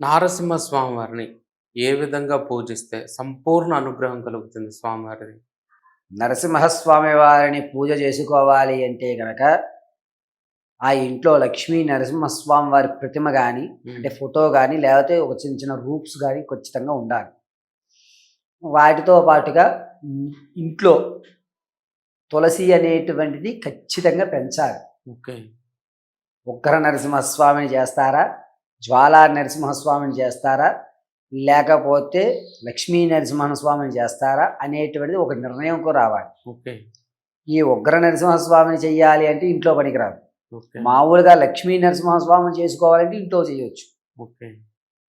నారసింహ స్వామివారిని ఏ విధంగా పూజిస్తే సంపూర్ణ అనుగ్రహం కలుగుతుంది స్వామివారిది? నరసింహస్వామి వారిని పూజ చేసుకోవాలి అంటే గనక ఆ ఇంట్లో లక్ష్మీ నరసింహస్వామి వారి ప్రతిమ కానీ అంటే ఫోటో కానీ లేకపోతే ఒక చిన్న చిన్న రూప్స్ కానీ ఖచ్చితంగా ఉండాలి. వాటితో పాటుగా ఇంట్లో తులసి అనేటువంటిది ఖచ్చితంగా పెంచాలి. ఓకే. ఉగ్ర నరసింహస్వామిని చేస్తారా? జ్వాలా నరసింహస్వామిని చేస్తారా? లేకపోతే లక్ష్మీ నరసింహస్వామిని చేస్తారా? అనేటువంటిది ఒక నిర్ణయంకు రావాలి. ఓకే. ఈ ఉగ్ర నరసింహస్వామిని చెయ్యాలి అంటే ఇంట్లో పనికిరాదు. మామూలుగా లక్ష్మీ నరసింహస్వామిని చేసుకోవాలంటే ఇంట్లో చేయొచ్చు. ఓకే.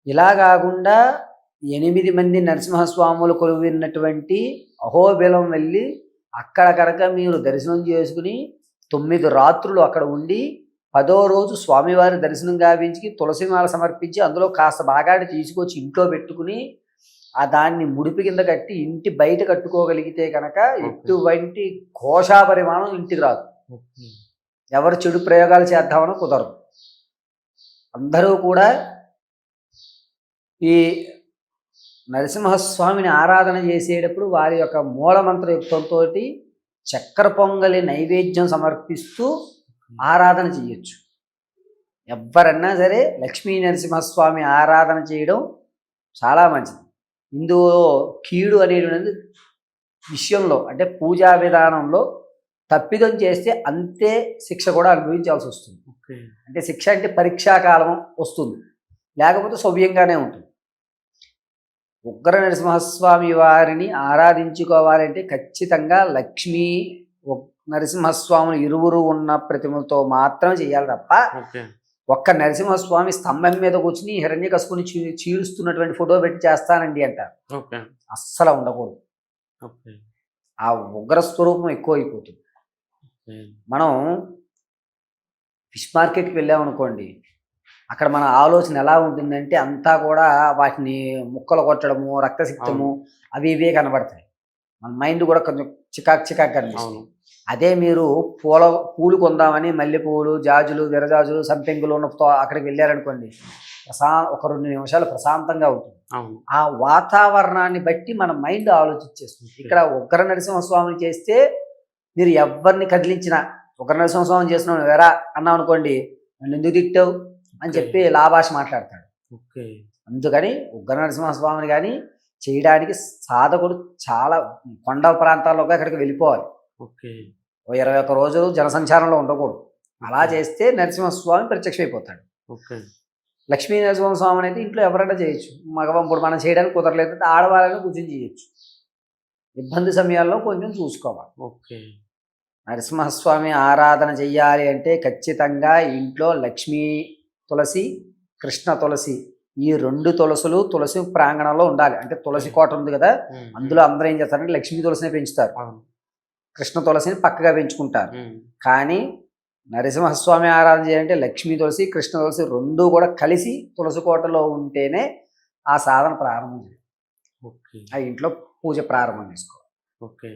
ఇలా కాకుండా ఎనిమిది మంది నరసింహస్వాములు కొలువినటువంటి అహోబిలం వెళ్ళి అక్కడ కనుక మీరు దర్శనం చేసుకుని తొమ్మిది రాత్రులు అక్కడ ఉండి పదో రోజు స్వామివారి దర్శనం గావించి తులసిమాల సమర్పించి అందులో కాస్త బాగాడి తీసుకొచ్చి ఇంట్లో పెట్టుకుని ఆ దాన్ని ముడిపి కింద కట్టి ఇంటి బయట కట్టుకోగలిగితే కనుక ఎటువంటి ఘోషా పరిమాణం ఇంటికి రాదు. ఎవరు చెడు ప్రయోగాలు చేద్దామని కుదరదు. అందరూ కూడా ఈ నరసింహస్వామిని ఆరాధన చేసేటప్పుడు వారి యొక్క మూలమంత్ర యుక్తంతో చక్కెర పొంగలి నైవేద్యం సమర్పిస్తూ ఆరాధన చేయొచ్చు. ఎవరన్నా సరే లక్ష్మీ నరసింహస్వామి ఆరాధన చేయడం చాలా మంచిది. ఇందులో కీడు అనేటువంటిది విషయంలో అంటే పూజా విధానంలో తప్పిదం చేస్తే అంతే శిక్ష కూడా అనుభవించాల్సి వస్తుంది. అంటే శిక్ష అంటే పరీక్షాకాలం వస్తుంది. లేకపోతే సవ్యంగానే ఉంటుంది. ఉగ్ర నరసింహస్వామి వారిని ఆరాధించుకోవాలంటే ఖచ్చితంగా లక్ష్మీ నరసింహస్వాములు ఇరువురు ఉన్న ప్రతిమలతో మాత్రం చేయాలి తప్ప ఒక్క నరసింహస్వామి స్తంభం మీద కూర్చుని హిరణ్య కసుకుని చీ చీడుస్తున్నటువంటి ఫోటో పెట్టి చేస్తానండి అంటారు అస్సలు ఉండకూడదు. ఆ ఉగ్ర స్వరూపం ఎక్కువ అయిపోతుంది మనం ఫిష్ మార్కెట్కి వెళ్ళామనుకోండి అక్కడ మన ఆలోచన ఎలా ఉంటుందంటే అంతా కూడా వాటిని ముక్కలు కొట్టడము రక్తసిక్తము అవి ఇవే కనబడతాయి. మన మైండ్ కూడా కొంచెం చికాక్ చికాక్ కనిపిస్తుంది. అదే మీరు పూల పూలు కొందామని మల్లెపూలు జాజులు విరజాజులు సంపెంగులు ఉన్న అక్కడికి వెళ్ళారనుకోండి ప్రశా ఒక రెండు నిమిషాలు ప్రశాంతంగా ఉంటుంది. ఆ వాతావరణాన్ని బట్టి మన మైండ్ ఆలోచించేస్తుంది. ఇక్కడ ఉగ్ర నరసింహస్వామిని చేస్తే మీరు ఎవరిని కదిలించినా ఉగ్ర నరసింహస్వామిని చేసిన వేరా అన్నాం అనుకోండి నన్ను ఎందుకు తిట్టావు? అని చెప్పి లాభాష మాట్లాడతాడు. ఓకే అందుకని ఉగ్ర నరసింహస్వామిని కానీ చేయడానికి సాధకుడు చాలా కొండ ప్రాంతాల్లోకి అక్కడికి వెళ్ళిపోవాలి. ఓకే ఇరవై ఒక్క రోజులు జనసంచారంలో ఉండకూడదు. అలా చేస్తే నరసింహస్వామి ప్రత్యక్షమైపోతాడు. లక్ష్మీ నరసింహస్వామి అనేది ఇంట్లో ఎవరైనా చేయొచ్చు. మగవం ఇప్పుడు మనం చేయడానికి కుదరలేదు అంటే ఆడవాళ్ళని కూర్చొని చేయొచ్చు. ఇబ్బంది సమయాల్లో కొంచెం చూసుకోవాలి. ఓకే. నరసింహస్వామి ఆరాధన చెయ్యాలి అంటే ఖచ్చితంగా ఇంట్లో లక్ష్మీ తులసి కృష్ణ తులసి ఈ రెండు తులసులు తులసి ప్రాంగణంలో ఉండాలి. అంటే తులసి కోట ఉంది కదా అందులో అందరూ ఏం చేస్తారంటే లక్ష్మీ తులసిని పెంచుతారు. కృష్ణ తులసిని పక్కగా పెంచుకుంటారు. కానీ నరసింహస్వామి ఆరాధన చేయాలంటే లక్ష్మీ తులసి కృష్ణ తులసి రెండు కూడా కలిసి తులసి కోటలో ఉంటేనే ఆ సాధన ప్రారంభం చేయాలి. ఓకే. ఆ ఇంట్లో పూజ ప్రారంభం చేసుకోవాలి. ఓకే.